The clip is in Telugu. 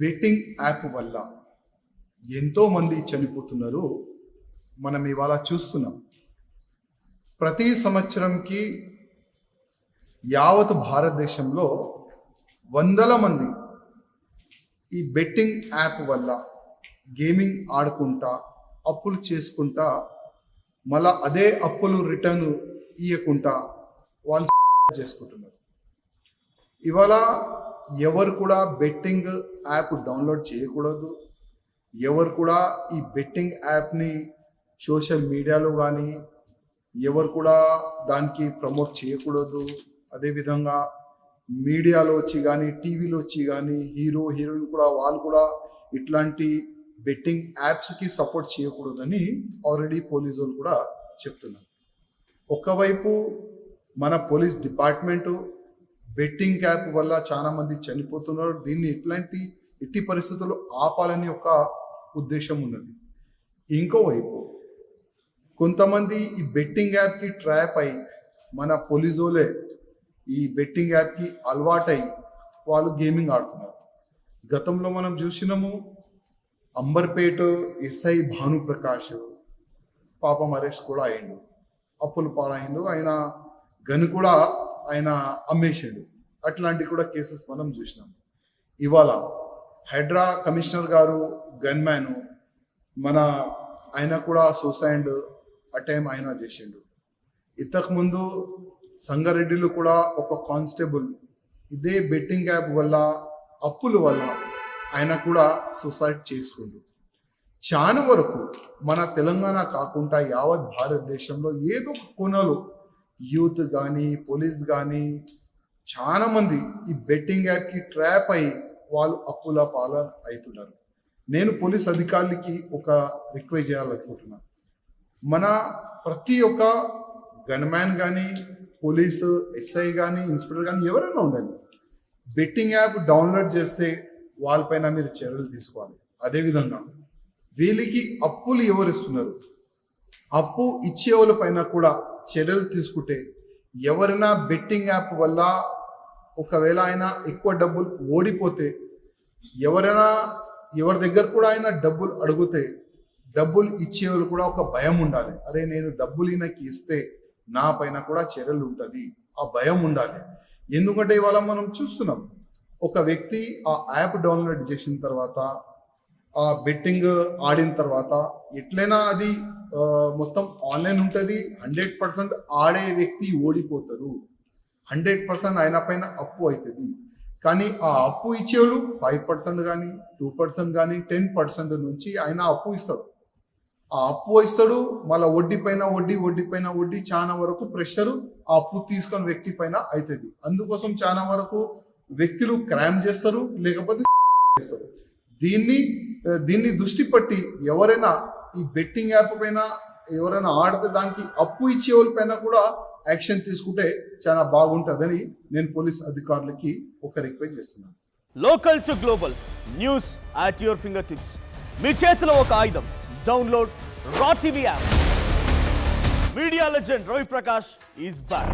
బెట్టింగ్ యాప్ వల్ల ఎంతోమంది చనిపోతున్నారు మనం ఇవాళ చూస్తున్నాం. ప్రతి సంవత్సరంకి యావత్ భారతదేశంలో వందల మంది ఈ బెట్టింగ్ యాప్ వల్ల గేమింగ్ ఆడుకుంటా అప్పులు చేసుకుంటా మళ్ళా అదే అప్పులు రిటర్న్ ఇవ్వకుండా వాళ్ళు చేసుకుంటున్నారు. ఇవాళ ఎవరు కూడా బెట్టింగ్ యాప్ డౌన్లోడ్ చేయకూడదు. ఎవరు కూడా ఈ బెట్టింగ్ యాప్ని సోషల్ మీడియాలో కానీ ఎవరు కూడా దానికి ప్రమోట్ చేయకూడదు. అదేవిధంగా మీడియాలో వచ్చి కానీ టీవీలో వచ్చి కానీ హీరో హీరోయిన్ కూడా వాళ్ళు కూడా ఇట్లాంటి బెట్టింగ్ యాప్స్కి సపోర్ట్ చేయకూడదని ఆల్రెడీ పోలీసు వాళ్ళు కూడా చెప్తున్నారు. ఒకవైపు మన పోలీస్ డిపార్ట్మెంటు బెట్టింగ్ యాప్ వల్ల చాలా మంది చనిపోతున్నారు. దీన్ని ఎట్లాంటి ఎట్టి పరిస్థితుల్లో ఆపాలని ఒక ఉద్దేశం ఉన్నది. ఇంకోవైపు కొంతమంది ఈ బెట్టింగ్ యాప్కి ట్రాప్ అయి మన పోలీసోలే ఈ బెట్టింగ్ యాప్కి అలవాటై వాళ్ళు గేమింగ్ ఆడుతున్నారు. గతంలో మనం చూసినాము అంబర్పేట ఎస్ఐ భానుప్రకాష్ పాపం అరెస్ట్ కూడా అయిండు అప్పులు పాడైండు ఆయన గన్ కూడా ఆయన అమ్మేసిండు. అట్లాంటి కూడా కేసెస్ మనం చూసినాం. ఇవాళ హైడ్రా కమిషనర్ గారు గన్ మ్యాన్ మన ఆయన కూడా సూసైడ్ అటెంప్ ఆయన చేసిండు. ఇంతకుముందు సంగారెడ్డిలో కూడా ఒక కానిస్టేబుల్ ఇదే బెట్టింగ్ యాప్ వల్ల అప్పుల వల్ల ఆయన కూడా సూసైడ్ చేసుకుండు. చాలా వరకు మన తెలంగాణ కాకుండా యావత్ భారతదేశంలో ఏదో ఒక కొనలు యూత్ కానీ పోలీస్ కానీ చాలా మంది ఈ బెట్టింగ్ యాప్కి ట్రాప్ అయి వాళ్ళు అప్పుల పాల అవుతున్నారు. నేను పోలీస్ అధికారులకి ఒక రిక్వెస్ట్ చేయాలనుకుంటున్నాను మన ప్రతి ఒక్క గన్మ్యాన్ కానీ పోలీసు ఎస్ఐ కానీ ఇన్స్పెక్టర్ కానీ ఎవరైనా ఉండాలి బెట్టింగ్ యాప్ డౌన్లోడ్ చేస్తే వాళ్ళపైన మీరు చర్యలు తీసుకోవాలి. అదేవిధంగా వీళ్ళకి అప్పులు ఎవరు ఇస్తున్నారు? అప్పు ఇచ్చే వాళ్ళ పైన కూడా చర్యలు తీసుకుంటే ఎవరైనా బెట్టింగ్ యాప్ వల్ల ఒకవేళ ఆయన ఎక్కువ డబ్బులు ఓడిపోతే ఎవరైనా ఎవరి దగ్గర కూడా ఆయన డబ్బులు అడిగితే డబ్బులు ఇచ్చేవాళ్ళు కూడా ఒక భయం ఉండాలి. అరే నేను డబ్బులు ఈయనకి ఇస్తే నా పైన కూడా చర్యలు ఉంటుంది. ఆ భయం ఉండాలి. ఎందుకంటే ఇవాళ మనం చూస్తున్నాం ఒక వ్యక్తి ఆ యాప్ డౌన్లోడ్ చేసిన తర్వాత ఆ బెట్టింగ్ ఆడిన తర్వాత ఎట్లయినా అది మొత్తం ఆన్లైన్ ఉంటుంది హండ్రెడ్ పర్సెంట్ ఆడే వ్యక్తి ఓడిపోతారు హండ్రెడ్ పర్సెంట్ ఆయన పైన అప్పు అవుతుంది. కానీ ఆ అప్పు ఇచ్చేవాళ్ళు ఫైవ్ పర్సెంట్ కానీ టూ పర్సెంట్ కానీ టెన్ పర్సెంట్ నుంచి ఆయన అప్పు ఇస్తాడు. ఆ అప్పు ఇస్తాడు మళ్ళీ వడ్డీ పైన వడ్డీ వడ్డీ పైన వడ్డీ చాలా వరకు ప్రెషర్ ఆ అప్పు తీసుకున్న వ్యక్తి పైన అవుతుంది. అందుకోసం చాలా వరకు వ్యక్తులు క్రైమ్ చేస్తారు లేకపోతే చేస్తారు. దీన్ని దీన్ని దృష్టి పట్టి ఎవరైనా ఈ బెట్టింగ్ యాప్ పైన ఎవరైనా ఆడితే దానికి అప్పు ఇచ్చే వాళ్ళ పైన కూడా యాక్షన్ తీసుకుంటే చాలా బాగుంటుందని నేను పోలీస్ అధికారులకి ఒక రిక్వెస్ట్ చేస్తున్నాను. Local to global news at your fingertips మీ చేతిలో ఒక ఆయుధం. Download Raw TV app media legend Ravi Prakash is back